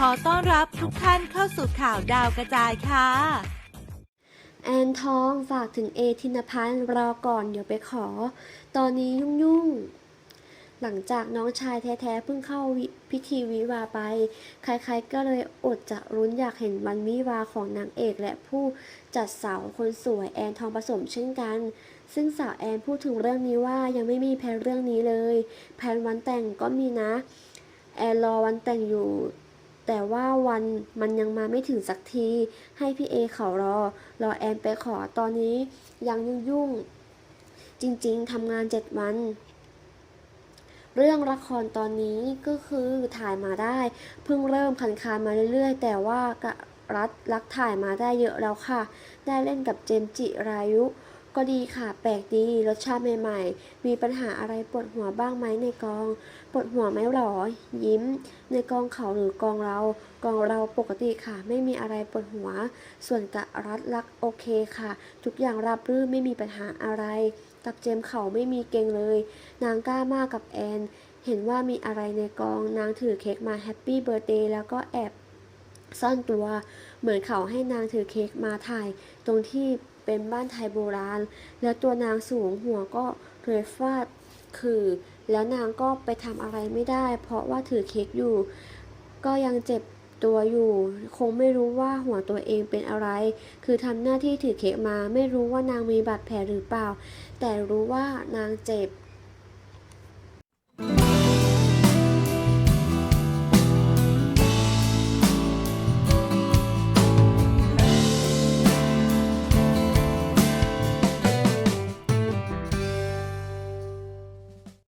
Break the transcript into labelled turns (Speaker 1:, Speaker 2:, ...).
Speaker 1: ขอต้อนรับทุกท่านเข้าสู่ข่าวดาวกระจายค่ะ
Speaker 2: แอนทองฝากถึงเอธินพันธ์รอก่อนเดี๋ยวไปขอ ตอนนี้ยุ่งยุ่งๆหลังจากน้องชายแท้ๆเพิ่งเข้าพิธีวิวาไป ใครๆก็เลยอดจะรุ้นอยากเห็นวันวิวาของนางเอกและผู้จัดสาวคนสวยแอนทองผสมเช่นกัน ซึ่งสาวแอนพูดถึงเรื่องนี้ว่ายังไม่มีแผนเรื่องนี้เลย แผนวันแต่งก็มีนะ แอนรอวันแต่งอยู่ แต่ว่าวันมันยังมาไม่ถึงสักที ให้พี่เอเขารอ รอแอนไปขอตอนนี้ยังยุ่งยุ่งๆจริงๆทำงานเจ็ดวัน เรื่องละครตอนนี้ก็คือถ่ายมาได้ เพิ่งเริ่มคันคานมาเรื่อยๆ แต่ว่ากรัฐรักถ่ายมาได้เยอะแล้วค่ะ ได้เล่นกับเจมจิรายุ ก็ดีค่ะ แปลกดี รสชาติใหม่ๆ มีปัญหาอะไรปวดหัวบ้างไหมในกอง ปวดหัวไหมหรอ ยิ้ม ในกองเขาหรือกองเรา กองเราปกติค่ะ ไม่มีอะไรปวดหัว ส่วนกะรัฐรักโอเคค่ะ ทุกอย่างราบรื่นไม่มีปัญหาอะไร กับเจมเขาไม่มีเกงเลย นางกล้ามากกับแอน เห็นว่ามีอะไรในกอง นางถือเค้กมาแฮปปี้เบ t ร์เดย์แล้วก็แอบ ซ่อนตัว เหมือนเขาให้นางถือเค้กมาถ่าย ตรงที่เป็นบ้านไทยโบราณ แล้วตัวนางสูงหัวก็เลยฟาดคือแล้วนางก็ไปทำอะไรไม่ได้ เพราะว่าถือเค้กอยู่ ก็ยังเจ็บตัวอยู่ คงไม่รู้ว่าหัวตัวเองเป็นอะไร คือทำหน้าที่ถือเค้กมา ไม่รู้ว่านางมีบาดแผลหรือเปล่า แต่รู้ว่านางเจ็บ